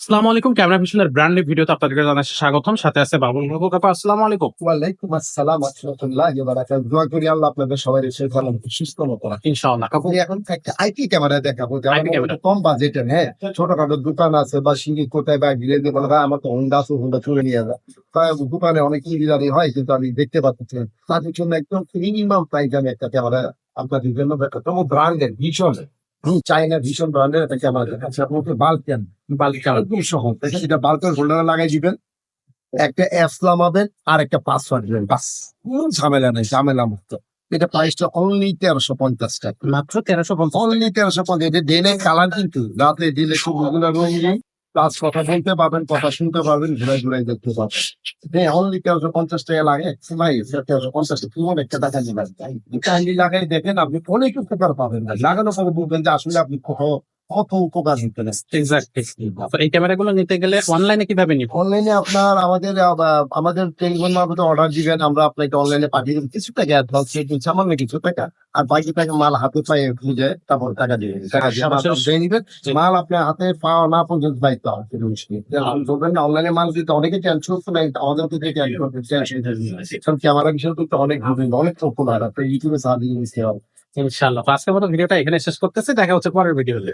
আসসালামু আলাইকুম camera ভিশনের brand new ভিডিওতে আপনাদেরকে জানাচ্ছি স্বাগতম। সাথে আছে বাবুল বাবু কাপা আসসালামু আলাইকুম। ওয়ালাইকুম আসসালাম আহমতুল্লাহ বারাকাত দোয়া করি আল্লাহ আপনাদের সবাই এসে ভালো সুস্থ মতো ইনশাআল্লাহ। কাকু এখন একটা আইপি ক্যামেরা দেখাবো। কম বাজেটের হ্যাঁ? ছোটখাটো দোকান আছে বা সিঙ্গি কোথায় বা বলে ভাই আমার তো হোন্ডা আছে হোন্ডা চলে নিয়ে যা তাই দোকানে অনেক ইঞ্জিনিয়ারি হয় কিন্তু আমি দেখতে পাচ্ছি তাদের জন্য একদম মিনিমাম প্রাইস আমি একটা ক্যামেরা আপনাদের জন্য একটা ব্র্যান্ডের ভীষণ। চাইনা ভীষণ ব্র্যান্ডের একটা আমাদের কাছে আপনাকে বাল্কেন বালিকা একদম সহজ। দেখেন এটা বাল্কের হোল্ডারে লাগাই দিবেন। একটা অ্যাপস নামাবেন আর একটা পাসওয়ার্ড দিবেন বাস। কোন ঝামেলা নেই ঝামেলা মুক্ত। এটা প্রাইসটা অনলি তেরোশো পঞ্চাশ টাকা। মাত্র তেরোশো পঞ্চাশ অনলি তেরোশো পঞ্চাশ। এটা দিনে কালার কিন্তু। রাতে দিলে খুব রঙিন প্লাস কথা বলতে পারবেন, কথা শুনতে পারবেন ঘুরে ঘুরে দেখতে পাবেন হ্যাঁ অনলি তেরোশো পঞ্চাশ টাকা লাগে ভাই তেরোশো পঞ্চাশ টাকা একটা টাকা নিবেন। কাহিনী লাগাই দেখেন আপনি অনেক উপকার পাবেন। লাগানো পরে বলবেন যে আসলে আপনি কত কত উপকার নিতে এক্স্যাক্টলি তো এই ক্যামেরাগুলো নিতে গেলে অনলাইনে কীভাবে নিব? অনলাইনে আপনার আমাদের আমাদের টেলিফোন মারফতে অর্ডার দিবেন আমরা আপনাকে অনলাইনে পাঠিয়ে দেবো। কিছু টাকা অ্যাডভান্স দিয়ে সামান্য কিছু টাকা। আর বাকি টাকা মাল হাতে পায়ে খুঁজে তারপর টাকা দিয়ে টাকা দিয়ে নিবেন মাল আপনার হাতে পাওয়া না পর্যন্ত দায়িত্ব আছে না অনলাইনে মাল দিতে অনেকে টেনশন করতে নাই আমাদের তো ক্যামেরা বিষয় করতে অনেক অনেক পপুলার আপনি ইউটিউবে নিতে হবে। ইনশাআল্লাহ। তো আজকের মতো ভিডিওটা এখানে শেষ করতেছে। দেখা হচ্ছে পরের ভিডিওতে।